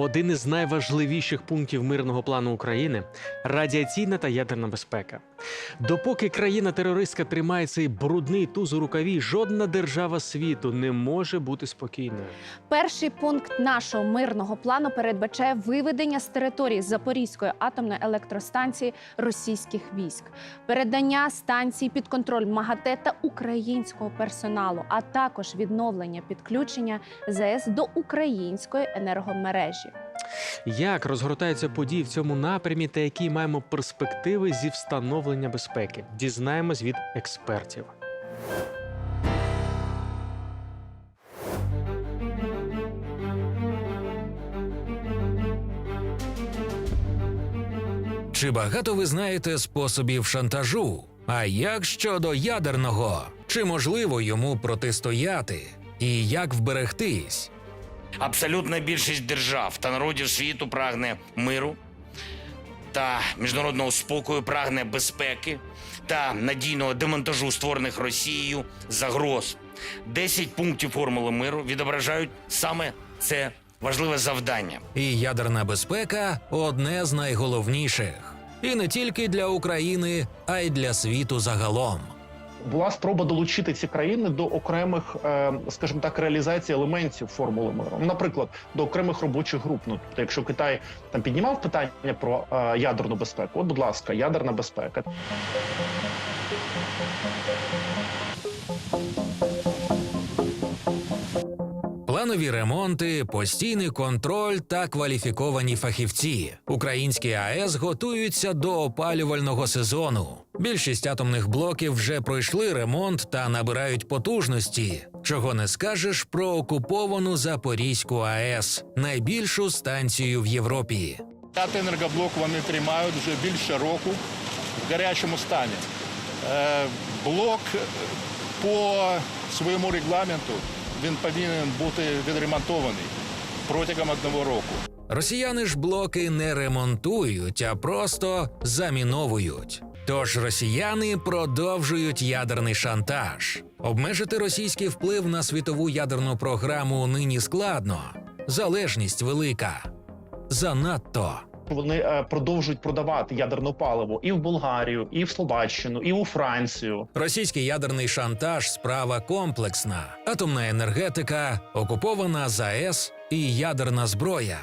один із найважливіших пунктів мирного плану України радіаційна та ядерна безпека. Допоки країна-терористка тримає цей брудний туз у рукаві, жодна держава світу не може бути спокійною. Перший пункт нашого мирного плану передбачає виведення з території Запорізької атомної електростанції російських військ, передання станції під контроль МАГАТЕ та українського персоналу, а також відновлення підключення ЗАЕС до української енергомережі. Як розгортаються події в цьому напрямі та які маємо перспективи зі встановлення безпеки? Дізнаємось від експертів. Чи багато ви знаєте способів шантажу? А як щодо ядерного? Чи можливо йому протистояти? І як вберегтись? Абсолютна більшість держав та народів світу прагне миру та міжнародного спокою, прагне безпеки та надійного демонтажу створених Росією загроз. Десять пунктів формули миру відображають саме це важливе завдання. І ядерна безпека одне з найголовніших. І не тільки для України, а й для світу загалом. Була спроба долучити ці країни до окремих, е, скажімо так, реалізації елементів формули миру. Наприклад, до окремих робочих груп. Ну, тобто, якщо Китай там піднімав питання про е, ядерну безпеку, от, будь ласка, ядерна безпека. Планові ремонти, постійний контроль та кваліфіковані фахівці. Українські АЕС готуються до опалювального сезону. Більшість атомних блоків вже пройшли ремонт та набирають потужності. Чого не скажеш про окуповану Запорізьку АЕС, найбільшу станцію в Європі. П'ятий енергоблок вони тримають вже більше року в гарячому стані. Е, Блок е, по своєму регламенту він повинен бути відремонтований протягом одного року. Росіяни ж блоки не ремонтують, а просто заміновують. Тож росіяни продовжують ядерний шантаж. Обмежити російський вплив на світову ядерну програму нині складно. Залежність велика. Занадто. Вони е, продовжують продавати ядерне паливо і в Болгарію, і в Словаччину, і у Францію. Російський ядерний шантаж справа комплексна: атомна енергетика, окупована ЗАЕС і ядерна зброя.